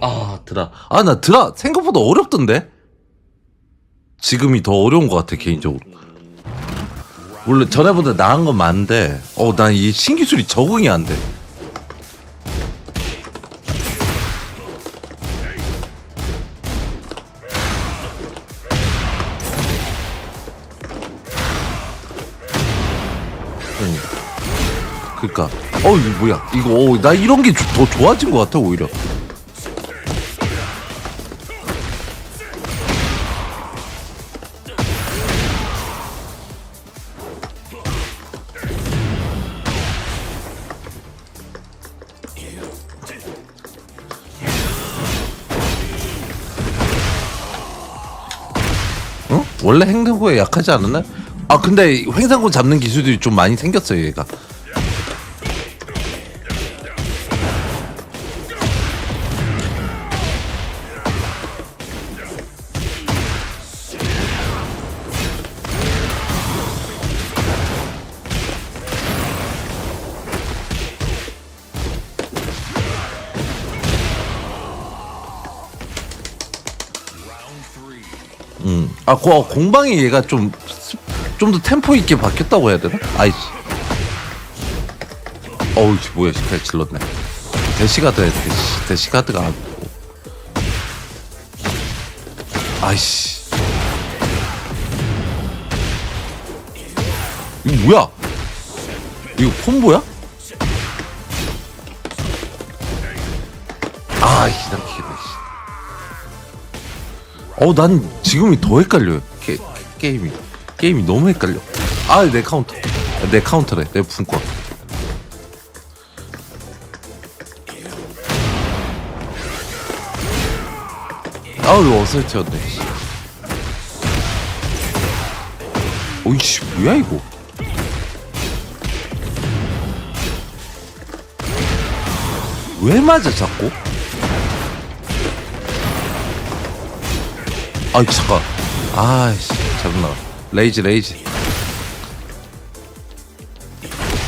아 드라. 아 나 드라 생각보다 어렵던데? 지금이 더 어려운 것 같아 개인적으로. 원래 전에보다 나은 건 많은데 어난 이 신기술이 적응이 안돼. 그니까 어 이거 뭐야 이거 어, 나 이런 게 더 좋아진 것 같아 오히려 어? 원래 횡단구에 약하지 않았나? 아 근데 횡단구 잡는 기술들이 좀 많이 생겼어요 얘가 아, 고, 공방이 얘가 좀, 좀 더 템포 있게 바뀌었다고 해야 되나? 아이씨. 어우, 씨, 뭐야, 시칼 질렀네. 대시가드 해, 대시, 대시가드가 안. 아이씨. 이거 뭐야? 이거 콤보야? 아, 기다리겠네, 씨. 어, 난 지금이 더 헷갈려요. 게, 게임이. 게임이 너무 헷갈려. 아, 내 카운터. 내 카운터래. 내 분권. 아우, 어설트였네. 오이씨, 뭐야, 이거. 왜 맞아, 자꾸? 아이 잠깐. 잘못 나가 레이지 레이지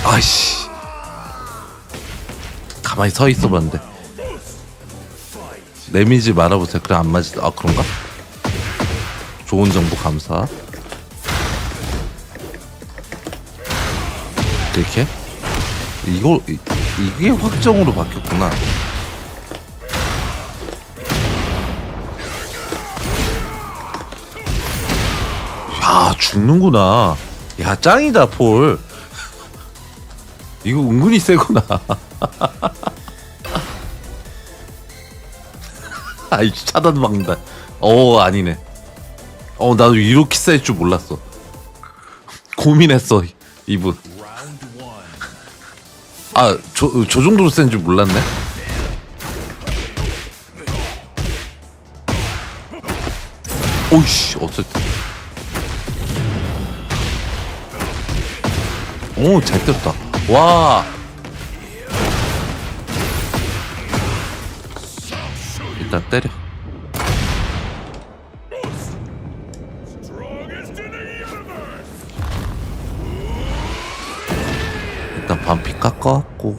아이씨. 가만히 서 있어 봤는데. 내미지 말아보세요. 그래 안 맞지 아 그런가? 좋은 정보 감사. 이렇게? 이거 이- 이게 확정으로 바뀌었구나 야 죽는구나. 야 짱이다 폴. 이거 은근히 세구나. 아이 차단 막는다 어 아니네. 어 나도 이렇게 셀줄 몰랐어. 고민했어 이분. 아저 저 정도로 센 줄 몰랐네? 오이씨 어쨌든 오, 잘 떴다. 와. 일단 때려. 일단 반피 깎아갖고.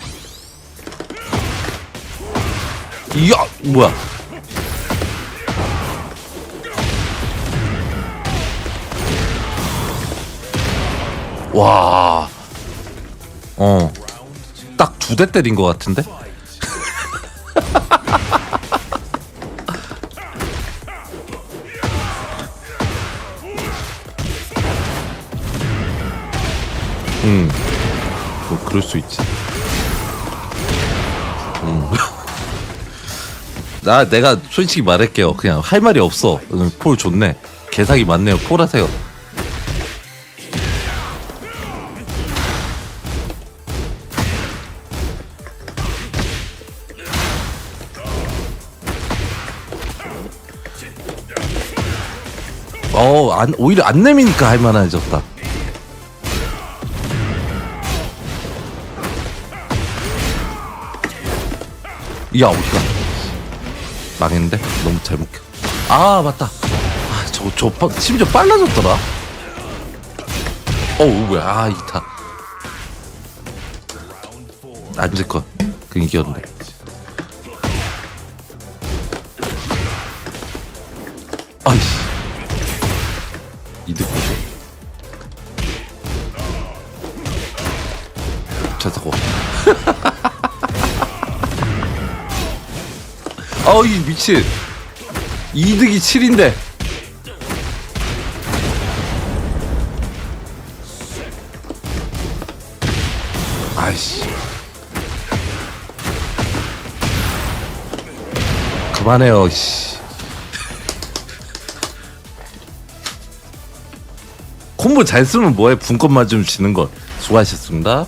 이야, 뭐야. 와. 어. 딱 두 대 때린 것 같은데? 음. 뭐 그럴 수 있지. 음. 나 내가 솔직히 말할게요. 그냥 할 말이 없어. 음, 폴 좋네. 개사기 많네요. 폴 하세요. 안, 오히려 안 내미니까 할만해졌다. 야, 어디가? 망했는데? 너무 잘못 켜. 아, 맞다. 아, 저, 저, 빠- 심지어 빨라졌더라. 어우, 뭐야. 아, 이타. 앉을 것. 그 이겼네. 차 타고. 아우 이 미친. 이득이 7인데. 아이씨. 그만해요, 씨. 콤보 잘 쓰면 뭐해? 분권 맞으면 지는 거. 수고하셨습니다.